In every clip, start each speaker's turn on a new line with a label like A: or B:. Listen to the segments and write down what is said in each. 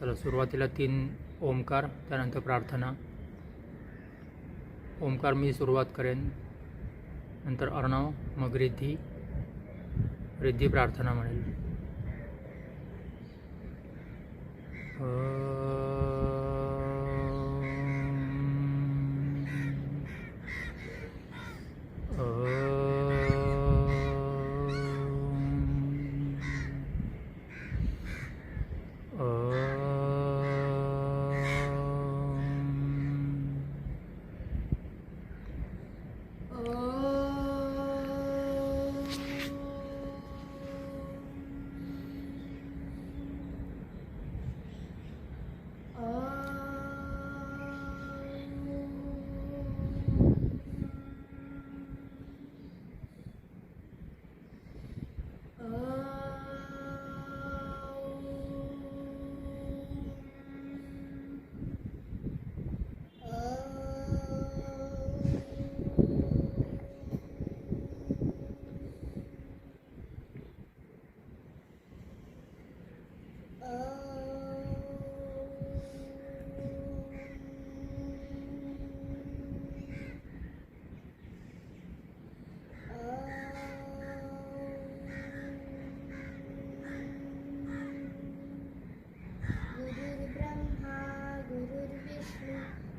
A: चला सुरुवातीला तीन ओमकार त्यानंतर प्रार्थना. ओमकार मी सुरुवात करेन. नंतर अर्णव मग रिद्धी. रिद्धी प्रार्थना म्हणेल.
B: Oh.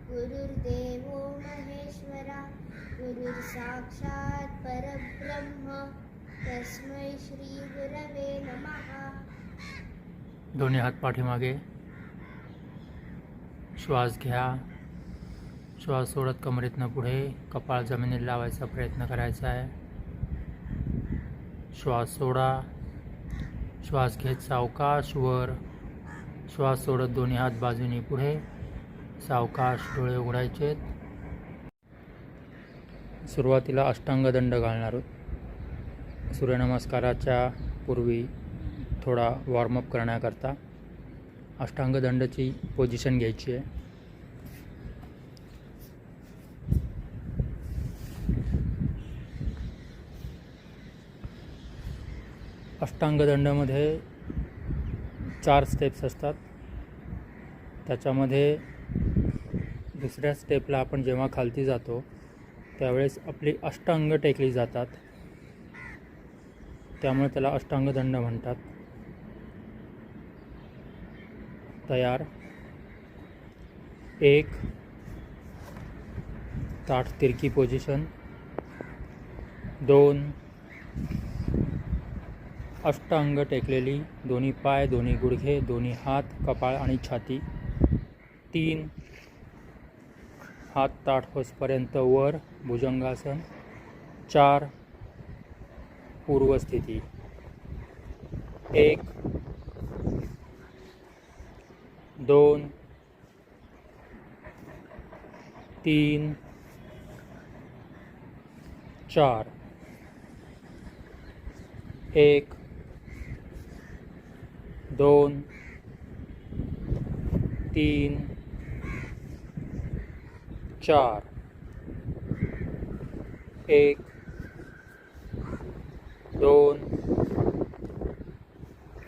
B: गुरुर्देवो महेश्वरा गुरुर्साक्षात् परब्रह्म तस्मै श्रीगुरवे नमः.
A: दोन्ही हात पाठीमागे. श्वास घ्या. श्वास सोडत कमरेतनं पुढे कपाळ जमिनीत लावायचा प्रयत्न करायचा आहे. श्वास सोडा. श्वास घेत सावकाश वर. श्वास सोडत दोन्ही हात बाजूनी पुढे. सावकाश डोळे उघडायचे. सुरुवातीला अष्टांगदंड घालणार. आहोत सूर्यनमस्काराच्या पूर्वी थोडा वॉर्मअप करण्याकरता अष्टांगदंडची पोझिशन घ्यायची आहे. अष्टांगदंडमध्ये चार स्टेप्स असतात. त्याच्यामध्ये दुसऱ्या स्टेपला आपण जेव्हा खालती जातो त्यावेळेस आपली अष्टांग टेकली जातात. त्यामुळे त्याला अष्टांग दंड म्हणतात. तयार. एक. ताठ तिरकी पोझिशन दोन. अष्टांग टेकलेली दोन्ही पाय दोन्ही गुडघे दोन्ही हात कपाळ आणि छाती. तीन. हात ताठ होसपर्यंत वर भुजंगासन चार पूर्वस्थिती. एक दोन तीन चार. एक दोन तीन चार एक दोन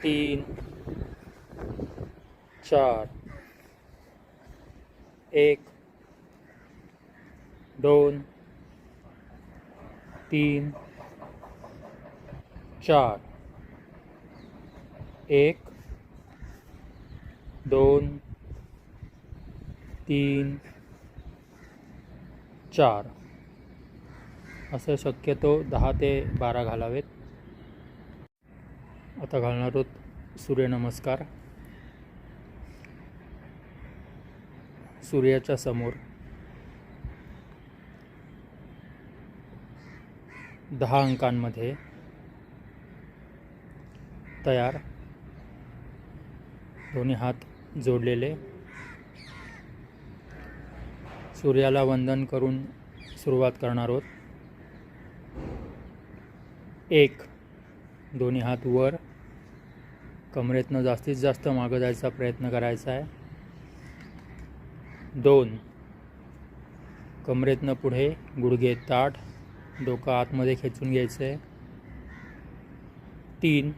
A: तीन चार एक दोन तीन चार एक दोन तीन चार. असं शक्यतो दहा ते बारा घालावेत. आता घालणार आहोत सूर्यनमस्कार. सूर्याच्या समोर. दहा अंकांमध्ये तयार. दोन्ही हात जोडलेले. सूर्याला वंदन करून सुरुवात करणार आहोत एक दोन्ही हात वर. कमरेतनं जास्तीत जास्त मागं जायचा प्रयत्न करायचा आहे. दोन कमरेतनं पुढे गुडघे ताठ डोकं आतमध्ये खेचून घ्यायचं. आहे तीन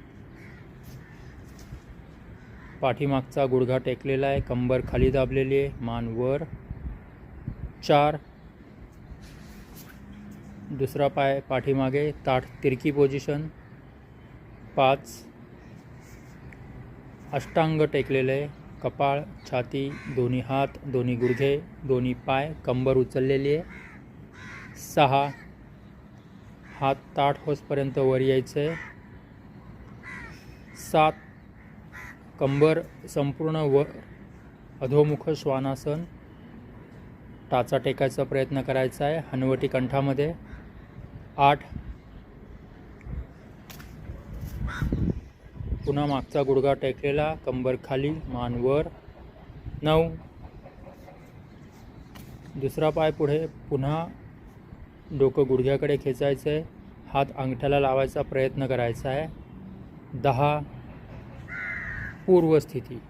A: पाठीमागचा गुडघा टेकलेला आहे कंबर खाली दाबलेली आहे मान वर. चार। दुसरा पाय पाठीमागे ताठ तिरकी पोझिशन पाच। अष्टांग टेकलेले कपाळ छाती दोन्ही हात दोन्ही गुडघे दोन्ही पाय कंबर उचललेली आहे. सहा। हात ताठ होसपर्यंत वर यायचे. सात। कंबर संपूर्ण वर अधोमुख श्वानासन. टाचा टेकायचा प्रयत्न करायचा आहे. हनवटी कंठामध्ये. आठ. पुन्हा मागचा गुडघा टेकलेला. कंबर खाली. मान वर. नऊ. दुसरा पाय पुढे. पुन्हा डोकं गुडघ्याकडे खेचायचं आहे हात अंगठ्याला लावायचा प्रयत्न करायचा आहे. दहा. पूर्वस्थिती.